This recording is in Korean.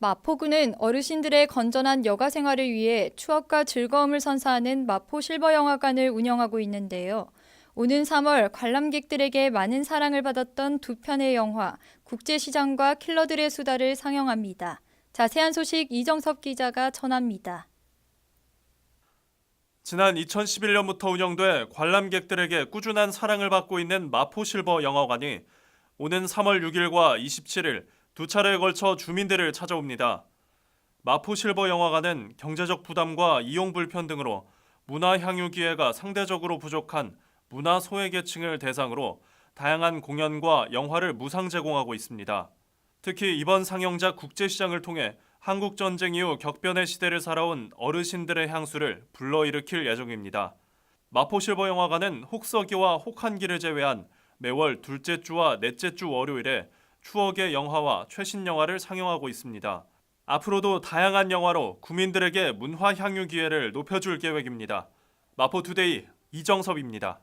마포구는 어르신들의 건전한 여가 생활을 위해 추억과 즐거움을 선사하는 마포 실버 영화관을 운영하고 있는데요. 오는 3월 관람객들에게 많은 사랑을 받았던 두 편의 영화 국제시장과 킬러들의 수다를 상영합니다. 자세한 소식 이정섭 기자가 전합니다. 지난 2011년부터 운영돼 관람객들에게 꾸준한 사랑을 받고 있는 마포 실버 영화관이 오는 3월 6일과 27일 두 차례에 걸쳐 주민들을 찾아옵니다. 마포 실버 영화관은 경제적 부담과 이용 불편 등으로 문화 향유 기회가 상대적으로 부족한 문화 소외 계층을 대상으로 다양한 공연과 영화를 무상 제공하고 있습니다. 특히 이번 상영작 국제시장을 통해 한국 전쟁 이후 격변의 시대를 살아온 어르신들의 향수를 불러일으킬 예정입니다. 마포 실버 영화관은 혹서기와 혹한기를 제외한 매월 둘째 주와 넷째 주 월요일에 추억의 영화와 최신 영화를 상영하고 있습니다. 앞으로도 다양한 영화로 국민들에게 문화 향유 기회를 높여줄 계획입니다. 마포 투데이 이정섭입니다.